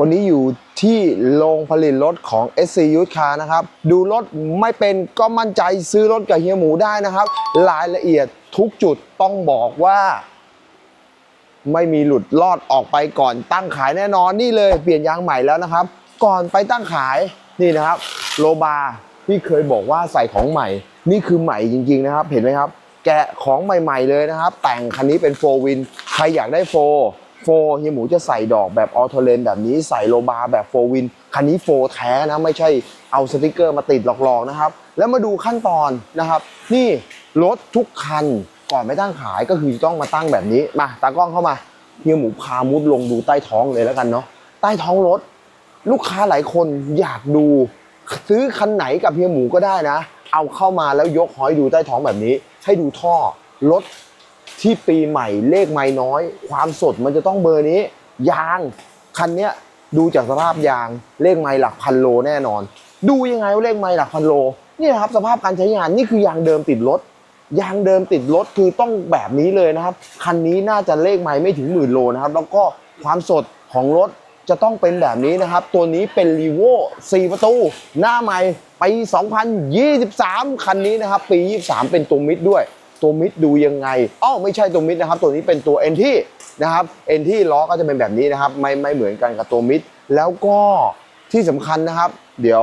วันนี้อยู่ที่โรงผลิตรถของ SC u t h Car นะครับ ดูรถไม่เป็นก็มั่นใจซื้อรถกับเฮียหมูได้นะครับ รายละเอียดทุกจุดต้องบอกว่า ไม่มีหลุดรอดออกไปก่อนตั้งขายแน่นอนนี่เลยเปลี่ยนยางใหม่แล้วนะครับ ก่อนไปตั้งขายนี่นะครับ โลบาที่เคยบอกว่าใส่ของใหม่ นี่คือใหม่จริง ๆ นะครับ เห็นไหมครับ แกะของใหม่ ๆ เลยนะครับ แต่งคันนี้เป็นโฟวินใครอยากได้โฟ โฟเฮียหมูจะใส่ดอกแบบออโตเลนแบบนี้ใส่โลบาแบบโฟวิน คันนี้โฟแท้นะ ไม่ใช่เอาสติกเกอร์มาติดหลอกๆนะครับ แล้วมาดูขั้นตอนนะครับ นี่รถทุกคันก่อนไม่ตั้งขายก็คือต้องมาตั้งแบบนี้ มาตากล้องเข้ามาเฮียหมูพามุดลงดูใต้ท้องเลยแล้วกันเนาะใต้ท้องรถ ลูกค้าหลายคนอยากดู ซื้อคันไหนกับเฮียหมูก็ได้นะ เอาเข้ามาแล้วยกหอยดูใต้ท้องแบบนี้ ให้ดูท่อรถ ที่ปีใหม่เลขไม่น้อย ความสดมันจะต้องเบอร์นี้ ยางคันเนี้ยดูจากสภาพยางเลขไม่หลักพันโลแน่นอน ดูยังไงว่าเลขไม่หลักพันโลนี่นะครับสภาพการใช้งานนี่คือยางเดิมติดรถยางเดิมติดรถคือต้องแบบนี้เลยนะครับ คันนี้น่าจะเลขไม้ไม่ถึงหมื่นโลนะครับ แล้วก็ความสดของรถจะต้องเป็นแบบนี้นะครับ ตัวนี้เป็นรีโว4ประตู หน้าใหม่ปี 2023 คันนี้นะครับ ปี 23 เป็นตัวมิดด้วย ตัวมิดดูยังไงอ้าวไม่ใช่ตัวมิดนะครับ ตัวนี้เป็นตัวเอ็นที่นะครับเอ็นที่ล้อก็จะเป็นแบบนี้นะครับ ไม่ไม่เหมือนกันกับตัวมิดแล้วก็ที่สำคัญนะครับ เดี๋ยว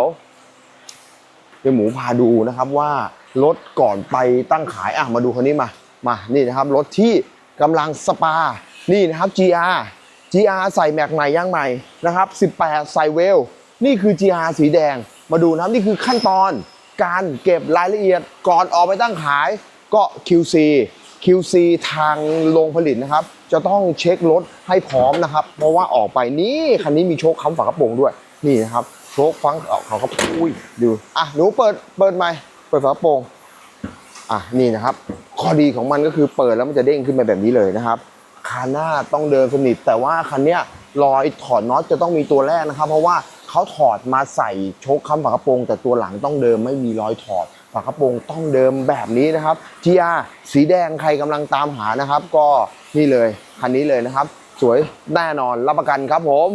เดี๋ยวหมูพาดูนะครับว่ารถก่อนไปตั้งขายอะมาดูคันนี้มามานี่นะครับรถที่กำลังสปานี่นะครับ GR GR ใส่แม็กใหม่ย่างใหม่นะครับ18 ใส่เวล นี่คือ GR สีแดง มาดูนะครับนี่คือขั้นตอนการเก็บรายละเอียดก่อนออกไปตั้งขาย ก็ QC QC ทางโรงผลิตนะครับ จะต้องเช็ครถให้พร้อมนะครับ เพราะว่าออกไปนี่คันนี้มีโชคค้ำฝากระโปรงด้วยนี่นะครับโชคฟังออกเขาก็อุ้ยดูอะหนูเปิดเปิดไหมเปิดฝากระโปรงอะนี่นะครับ ข้อดีของมันก็คือเปิดแล้วมันจะเด้งขึ้นมาแบบนี้เลยนะครับคันหน้าต้องเดินสนิทแต่ว่าคันเนี้ยรอยถอดน็อตจะต้องมีตัวแรกนะครับ เพราะว่าเขาถอดมาใส่โชคค้ำฝากระโปรงแต่ตัวหลังต้องเดิมไม่มีรอยถอด ฝากระโปรงต้องเดิมแบบนี้นะครับ GR สีแดงใครกำลังตามหานะครับ ก็นี่เลยคันนี้เลยนะครับ สวยแน่นอนรับประกันครับผม